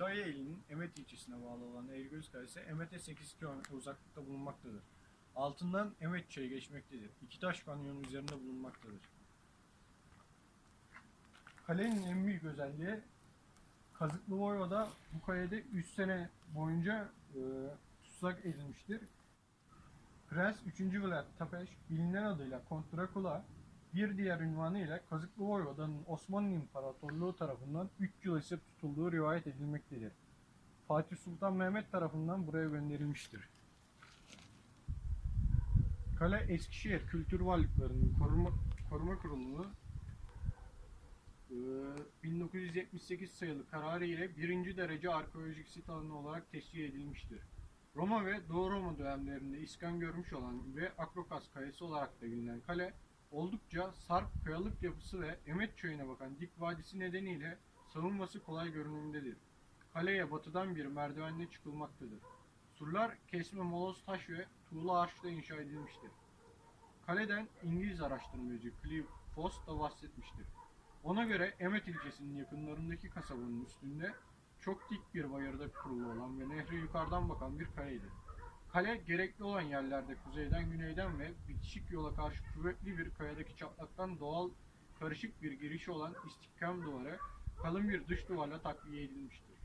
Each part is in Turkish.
Kütahya ilinin Emet ilçesine bağlı olan Eğrigöz Kalesi Emet'e 8 km uzaklıkta bulunmaktadır. Altından Emet çayı geçmektedir. İki taş kanyonu üzerinde bulunmaktadır. Kalenin en büyük özelliği Kazıklı Voyvoda bu kalede 3 sene boyunca e, tutsak edilmiştir. Prens 3. Vlad Tepes bilinen adıyla Kont Drakula bir diğer ünvanıyla Kazıklı Voyvoda'nın Osmanlı İmparatorluğu tarafından 3 yıl esir tutulduğu rivayet edilmektedir. Fatih Sultan Mehmet tarafından buraya gönderilmiştir. Kale Eskişehir Kültür Varlıklarının Koruma, Koruma Kurulu'nu e, 1978 sayılı kararı ile birinci derece arkeolojik sit alanı olarak tescil edilmiştir. Roma ve Doğu Roma dönemlerinde iskan görmüş olan ve Akrokas Kalesi olarak da bilinen kale, oldukça sarp kayalık yapısı ve Emet Çayı'na bakan dik vadisi nedeniyle savunması kolay görünümdedir. Kaleye batıdan bir merdivenle çıkılmaktadır. Surlar kesme moloz taş ve tuğla ağaçla inşa edilmiştir. Kaleden İngiliz araştırmacı Clive Foss da bahsetmiştir. Ona göre Emet ilçesinin yakınlarındaki kasabanın üstünde çok dik bir bayırda kurulu olan ve nehre yukarıdan bakan bir kaleydi. Kale gerekli olan yerlerde kuzeyden güneyden ve bitişik yola karşı kuvvetli bir kayadaki çatlaktan doğal karışık bir girişi olan istihkam duvarı kalın bir dış duvarla takviye edilmiştir.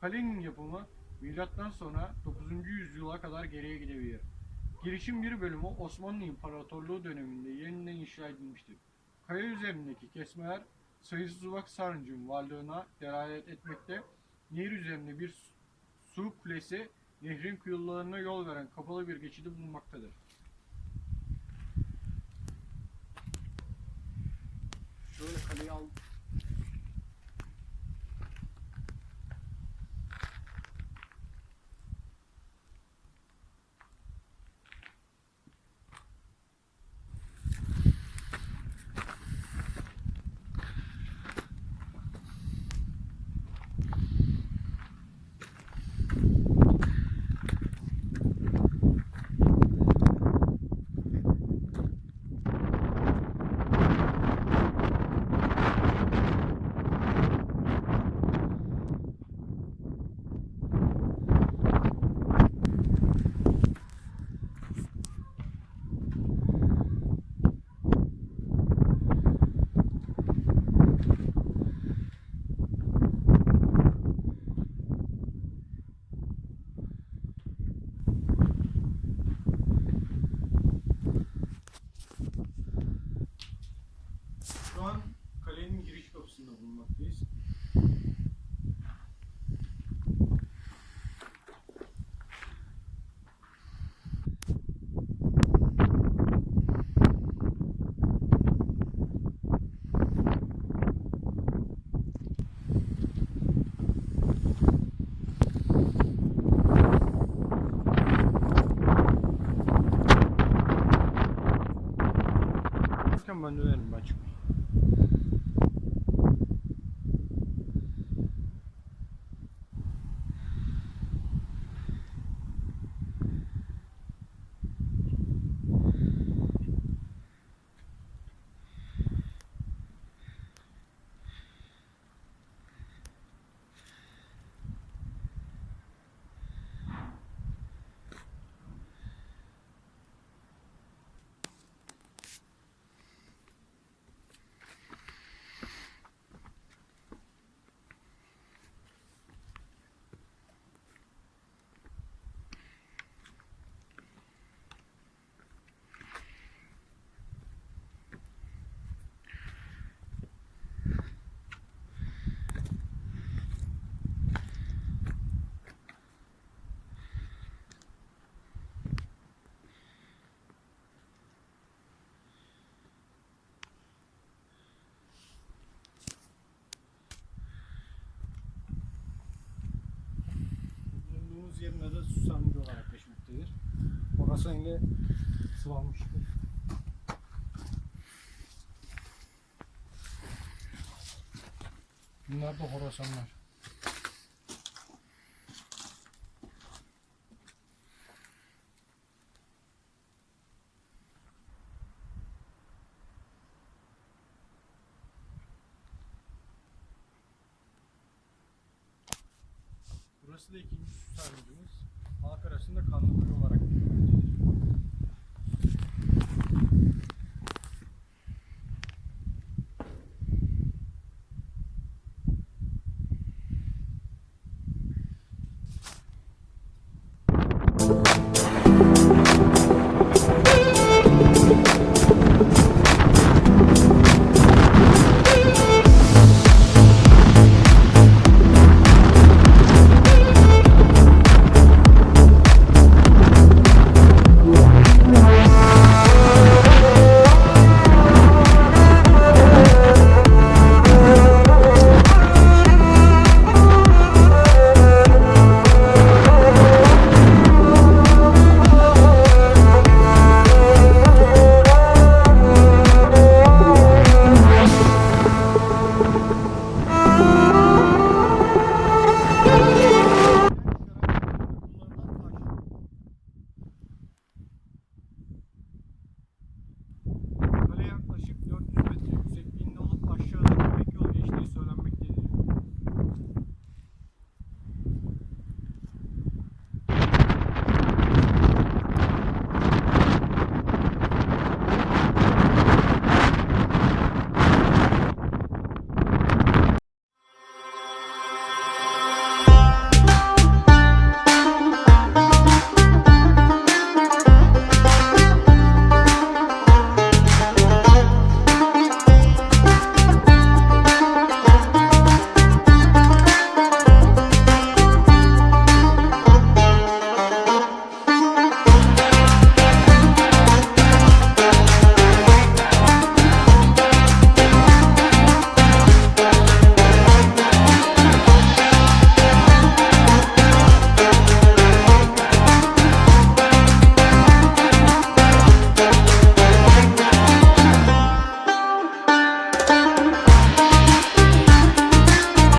Kalenin yapımı milattan sonra 9. yüzyıla kadar geriye gidebilir. Girişin bir bölümü Osmanlı İmparatorluğu döneminde yeniden inşa edilmiştir. Kaya üzerindeki kesmeler sayısız ufak sarıncın varlığına delalet etmekte. Nehir üzerinde bir su kulesi nehrin kıyılarına yol veren kapalı bir geçidi bulunmaktadır. Şöyle kaleyi al. manuel macho. Yerin adı Susamcı olarak geçmektedir. Orası ile sıvanmıştır. Bunlar da horasanlar. Burası ikinci sarnıcımız. Halk arasında Kanlıkuyu olarak